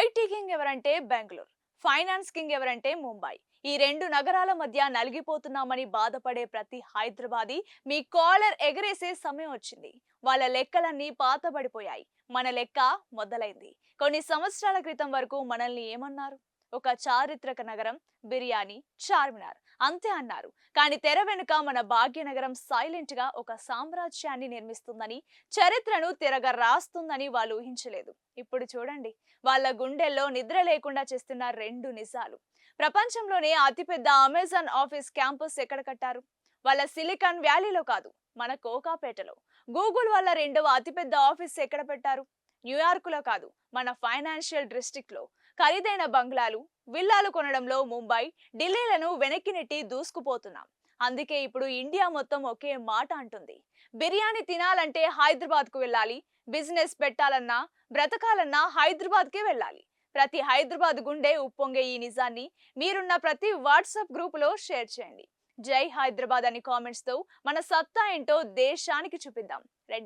IT king ఎవరంటే Bengaluru finance king ఎవరంటే ముంబై. ఈ రెండు నగరాల మధ్య నలిగిపోతున్నామని బాధపడే ప్రతి హైదరాబాదీ మీ కాలర్ ఎగరేసే సమయం వచ్చింది. వాళ్ళ లెక్కలన్నీ పాతబడిపోయాయి. మన లెక్క మొదలైంది. కొన్ని సంవత్సరాల క్రితం వరకు మనల్ని ఏమన్నారు? ఒక చారిత్రక నగరం బిర్యానీ చార్మినార్. అంతే అన్నారు. కానీ తెర వెనుక మన భాగ్యనగరం సైలెంట్గా ఒక సామ్రాజ్యాన్ని నిర్మిస్తుందని చరిత్రను తెరగ రాస్తుందని వాళ్ళు ఊహించలేదు. ఇప్పుడు చూడండి వాళ్ళ గుండెల్లో నిద్ర లేకుండా చేస్తున్న రెండు నిజాలు. ప్రపంచంలోనే అతిపెద్ద అమెజాన్ ఆఫీస్ క్యాంపస్ ఎక్కడ కట్టారు? వాళ్ళ సిలికాన్ వ్యాలీలో కాదు మన కోకాపేటలో. గూగుల్ వాళ్ళ రెండవ అతిపెద్ద ఆఫీస్ ఎక్కడ పెట్టారు? న్యూయార్క్లో కాదు మన ఫైనాన్షియల్ డిస్ట్రిక్ట్లో ఖరీదైన బంగ్లాలు విల్లాలు కొనడంలో ముంబై ఢిల్లీలను వెనక్కి నెట్టి దూసుకుపోతున్నాం. అందుకే ఇప్పుడు ఇండియా మొత్తం ఒకే మాట అంటుంది. బిర్యానీ తినాలంటే హైదరాబాద్కు వెళ్ళాలి బిజినెస్ పెట్టాలన్నా బ్రతకాలన్నా హైదరాబాద్కే వెళ్ళాలి. ప్రతి హైదరాబాద్ గుండె ఉప్పొంగే ఈ నిజాన్ని మీరున్న ప్రతి వాట్సాప్ గ్రూపులో షేర్ చేయండి. జై హైదరాబాద్ అని కామెంట్స్తో మన సత్తా ఏంటో దేశానికి చూపిద్దాం. రండి.